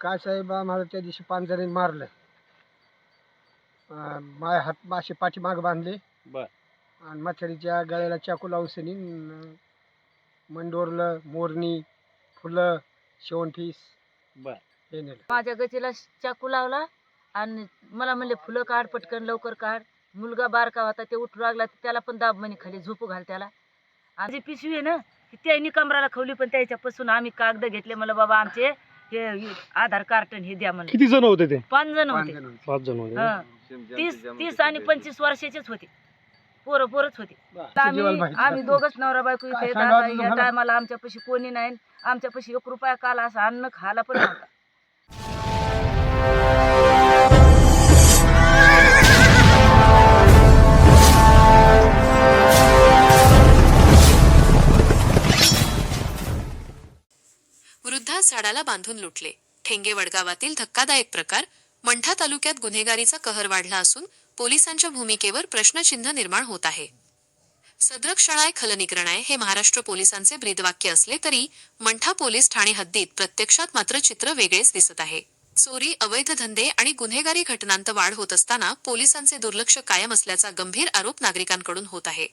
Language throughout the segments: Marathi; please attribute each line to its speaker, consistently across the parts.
Speaker 1: काय साहेब आम्हाला त्या दिवशी पांजरीने मारलं. अं, माय हात मासे पाठीमाग बांधले.
Speaker 2: बर.
Speaker 1: आणि मथारीच्या गळ्याला चाकू लावून सनी मंडोरलं मोरणी फुलं शेवणफीस
Speaker 2: बर.
Speaker 1: हे नेलं.
Speaker 3: माझ्या गचीला चाकू लावला आणि मला म्हणले फुलं काढ पटकन लवकर काढ. मुलगा बारका होता ते उठू लागला तर त्याला पण दाब म्हणे खाली झोपू घाल त्याला. आणि जी पिशवी आहे ना ती त्यांनी कमराला खवली पण त्याच्यापासून आम्ही कागद घेतले. मला बाबा आमचे हे आधार कार्ड हे द्या म्हणले
Speaker 4: किती जण होते ते?
Speaker 3: पाच जण
Speaker 1: पाच
Speaker 3: होते.
Speaker 4: पाच जण होते.
Speaker 3: हा. तीस तीस आणि पंचवीस वर्षाचेच होते. पोरं पोरच होते. आम्ही आम्ही. दोघच नवरा बायको इथे
Speaker 1: सांगावं
Speaker 3: या? टायमाला आमच्यापाशी कोणी नाही. आमच्यापाशी एक रुपया काल असं अन्न खायला पण नव्हता.
Speaker 5: झाडाला बांधून लुटले. ठेंगे वडगावातील धक्कादायक प्रकार मंठा तालुक्यात गुन्हेगारीचा कहर वाढला असून पोलिसांच्या भूमिकेवर प्रश्नचिन्ह निर्माण होत आहे. सदरक्षणाय खलनिग्रणाय हे महाराष्ट्र पोलिसांचे ब्रीदवाक्य असले तरी मंठा पोलीस ठाणे हद्दीत प्रत्यक्षात मात्र चित्र वेगळेच दिसत आहे. चोरी अवैध धंदे आणि गुन्हेगारी घटनांत वाढ होत असताना पोलिसांचे दुर्लक्ष कायम असल्याचा गंभीर आरोप नागरिकांकडून होत आहे.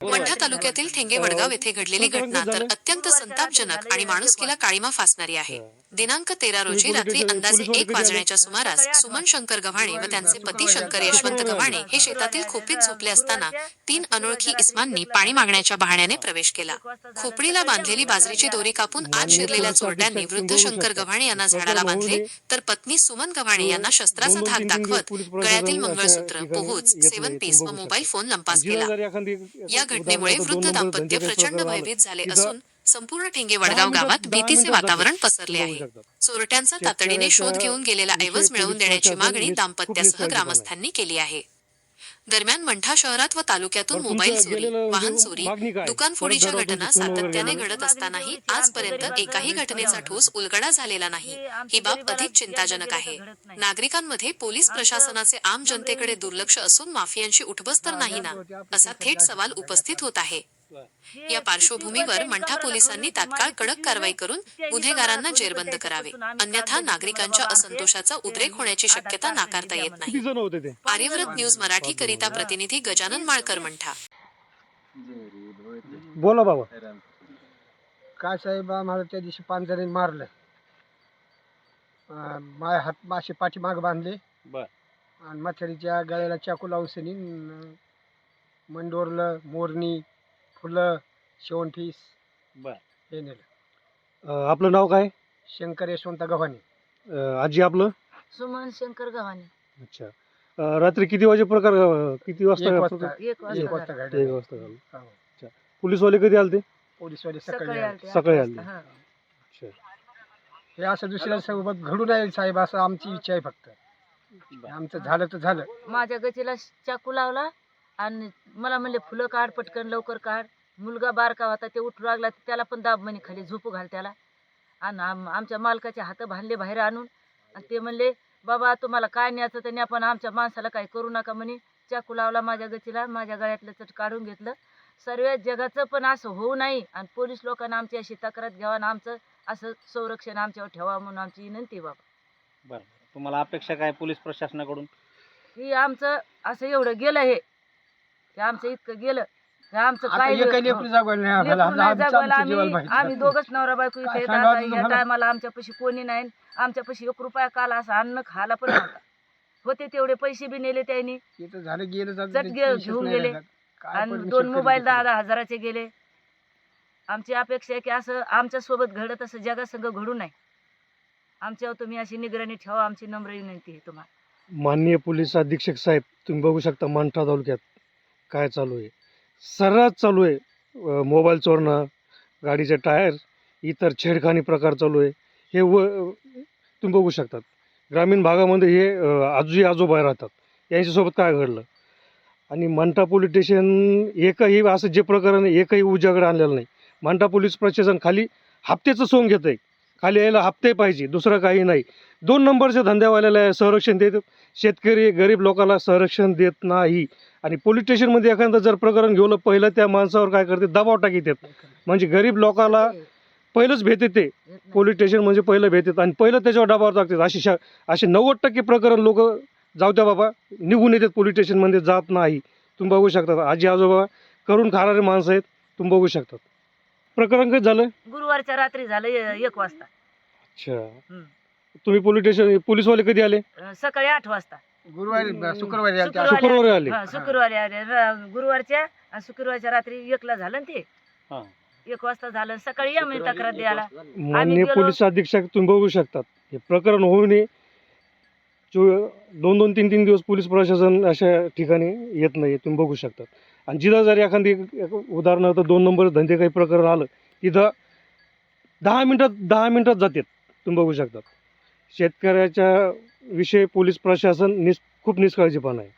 Speaker 5: मंठा तालुक्यातील ठेंगे वडगाव येथे घडलेली घटना तर अत्यंत संतापजनक आणि माणुसकीला काळीमा फासणारी आहे. दिनांक तेरा रोजी रात्री अंदाजे एक वाजण्याच्या सुमारास सुमन शंकर गव्हाणे व त्यांचे पती शंकर यशवंत गव्हाणे हे शेतातील खोपीत झोपले असताना तीन अनोळखी इस्मांनी पाणी मागण्याच्या बहाण्याने प्रवेश केला. खोपडीला बांधलेली बाजरीची दोरी कापून आत शिरलेल्या चोरट्यांनी वृद्ध शंकर गव्हाणे यांना झाडाला बांधले. तर पत्नी सुमन गव्हाणे यांना शस्त्राचा धाक दाखवत गळ्यातील मंगळसूत्र पोहोच सेवन पीस व मोबाईल फोन लंपास केला. या घटनेमुळे वृद्ध दाम्पत्य प्रचंड भयभीत झाले असून संपूर्ण ठेंगे वडगाव गावात भीतीचे वातावरण पसरले आहे. चोरट्यांचा तातडीने शोध घेऊन गेलेला ऐवज मिळवून देण्याची मागणी दाम्पत्यासह ग्रामस्थांनी केली आहे. दरम्यान मंठा शहरात व तालुक्यातून मोबाईल चोरी वाहन चोरी दुकान फोडीच्या घटना सातत्याने घडत असतानाही आजपर्यंत एकाही घटनेचा ठोस उलगडा झालेला नाही. ही बाब अधिक चिंताजनक आहे. नागरिकांमध्ये पोलीस प्रशासनाचे आम जनतेकडे दुर्लक्ष असून माफियांची उठबस तर नाही ना असा थेट सवाल उपस्थित होत आहे. या पार्श्वभूमीवर मंठा पोलिसांनी तात्काळ कडक कारवाई करून गुन्हेगारांना जेरबंद करावे. अन्यथा नागरिकांच्या असंतोषाचा उद्रेक होण्याची शक्यता नाकारता येत नाही. आर्यव्रत न्यूज मराठी करिता प्रतिनिधी गजानन माळकर मंठा.
Speaker 4: बोला बाबा.
Speaker 1: काय साहेब आम्हाला त्या दिवशी पांजरीने मारलं. अं, माय हात मासे पाठीमाग बांधले.
Speaker 2: बर.
Speaker 1: आणि मथारीच्या गळ्याला चाकू लावून सनी मंडोरलं मोरणी फुलं शेवणफीस
Speaker 2: बर.
Speaker 1: हे नेलं.
Speaker 4: अं, आपलं नाव काय?
Speaker 1: शंकर यशवंत गव्हाणे.
Speaker 4: अं, आजी आपलं?
Speaker 3: सुमन शंकर गव्हाणे.
Speaker 4: अच्छा. अं, रात्री किती वाजे प्रकार अं, किती
Speaker 1: एक
Speaker 4: वाजता
Speaker 3: एक
Speaker 1: एक
Speaker 3: वाजता.
Speaker 1: वाजता
Speaker 3: झालं.
Speaker 4: एक
Speaker 1: घडलं
Speaker 4: वाजता झालं.
Speaker 1: हो.
Speaker 4: अच्छा. पोलीसवाले कधी आलते?
Speaker 1: पोलीसवाले
Speaker 3: सकाळी
Speaker 1: सकाळी आले.
Speaker 3: आलते, आठ
Speaker 4: सकाळी
Speaker 3: वाजता,
Speaker 4: आले.
Speaker 3: हा.
Speaker 4: अच्छा.
Speaker 1: हे असं दुसऱ्या सोबत घडून येईल साहेब असं आमची इच्छा आहे फक्त. आमचं झालं तर झालं.
Speaker 3: माझ्या गचीला चाकू लावला आणि मला म्हणले फुलं काढ पटकन लवकर काढ. मुलगा बारका होता ते उठू लागला त्याला पण दाब म्हणे खाली झोपू घाल त्याला. आणि आम- आमच्या मालकाचे हात बांधले बाहेर आणून. आणि ते म्हणले बाबा तुम्हाला काय न्यायचं तर न्या पण आमच्या माणसाला काही करू नका म्हणे. चाकू लावला माझ्या गचीला माझ्या गळ्यातलं चट काढून घेतलं. सर्व जगाचं पण असं होऊ नाही. आणि पोलीस लोकांना आमची अशी तक्रार घ्यावा आणि आमचं असं संरक्षण आमच्यावर ठेवा म्हणून आमची विनंती बाबा.
Speaker 2: बरं. तुम्हाला अपेक्षा काय पोलीस प्रशासनाकडून?
Speaker 3: की आमचं असं एवढं गेलं हे. ते आमचं इतकं गेलं. आमचं
Speaker 1: आता
Speaker 3: काय
Speaker 1: एकही लेकरू जागवायला नाही आम्हाला.
Speaker 3: लेकरू नाही
Speaker 1: आमचं-
Speaker 3: जागवायला
Speaker 1: आमचं जीवाला
Speaker 3: आम्ही
Speaker 1: माहिती
Speaker 3: आम्ही
Speaker 1: नसतं.
Speaker 3: दोघच नवरा बायको इथे
Speaker 1: काय
Speaker 3: येत
Speaker 1: सांगावं
Speaker 3: आता या
Speaker 1: तुम्हाला?
Speaker 3: टायमाला आमच्यापाशी कोणी नाही आमच्यापाशी एक रुपया काल असं अन्न खायला पण नव्हता होते तेवढे पैसे बी नेले त्यांनी
Speaker 1: ते तर झालं गेलं जातं,
Speaker 3: चट
Speaker 1: त्याची
Speaker 3: गे-
Speaker 1: विशेष
Speaker 3: घेऊन
Speaker 1: नाही
Speaker 3: गेले.
Speaker 1: राहिलं. काय
Speaker 3: आणि दोन मोबाईल? दहा दहा हजाराचे गेले आमची अपेक्षा आहे की असं आमच्यासोबत घडत असं जगासंग घडू नये आमच्यावर तुम्ही अशी निगराणी ठेवा आमची नम्र विनंती आहे तुम्हाला
Speaker 4: माननीय पोलीस अधीक्षक साहेब तुम्ही बघू शकता मंठा तालुक्यात काय चालू आहे सर्रास चालू आहे. मोबाईल चोरणं गाडीचे टायर इतर छेडखानी प्रकार चालू आहे. हे व तुम्ही बघू शकतात. ग्रामीण भागामध्ये हे अं, आजी आजोबा राहतात. यांच्यासोबत काय घडलं? आणि मंठा पोलीस स्टेशन एकही असं जे प्रकरण एकही उजागड आणलेलं नाही. मंठा पोलीस प्रशासन खाली हप्त्याचं सोंग घेतं आहे खाली यायला हप्ते पाहिजे दुसरं काही नाही. दोन नंबरच्या धंद्यावाल्याला संरक्षण देत शेतकरी गरीब लोकांना संरक्षण देत नाही. आणि पोलीस स्टेशनमध्ये एखादं जर प्रकरण घेऊन पहिलं त्या माणसावर काय करते दबाव टाकीत आहेत म्हणजे गरीब लोकाला पहिलंच भेट
Speaker 3: ते
Speaker 4: पोलीस स्टेशन म्हणजे पहिलं भेट येतं आणि पहिलं त्याच्यावर दबाव टाकतात अशी शा असे नव्वद टक्के प्रकरण लोक जाऊ द्या बाबा निघून येतात पोलीस स्टेशनमध्ये जात नाही. तुम्ही बघू शकता. आजी आजोबा करून खाणारे माणसं आहेत तुम्ही बघू शकतात प्रकरण काय झालं?
Speaker 3: गुरुवारच्या रात्री झालं ए- एक वाजता.
Speaker 4: अच्छा.
Speaker 3: हम्म.
Speaker 4: तुम्ही पोलीस स्टेशन पोलीसवाले कधी आले?
Speaker 3: अं, सकाळी आठ वाजता.
Speaker 1: गुरुवारी शुक्रवारी आलते.
Speaker 3: शुक्रवारी
Speaker 4: शुक्रवारी आले.
Speaker 3: हा, शुक्रवारी आले. र- गुरुवारच्या आणि शुक्रवारच्या रात्री एकला झालं ना ते.
Speaker 2: हा.
Speaker 3: एक वाजता झालं सकाळी या म्हणजे तक्रार द्यायला.
Speaker 4: माननीय
Speaker 3: गेलो-
Speaker 4: पोलीस अधीक्षक तुम्ही बघू शकतात. हे प्रकरण होऊ नये दोन दोन तीन तीन दिवस पोलीस प्रशासन अशा ठिकाणी येत नाही तुम्ही बघू शकतात. आणि जिथं जर एखादी उदाहरणार्थ दोन नंबर धंदे काही प्रकरण आलं तिथं दहा मिनटात दहा मिनटात जातात. तुम्ही बघू शकतात शेतकऱ्याच्या विषयी पोलीस प्रशासन निस खूप निष्काळजीपणा आहे.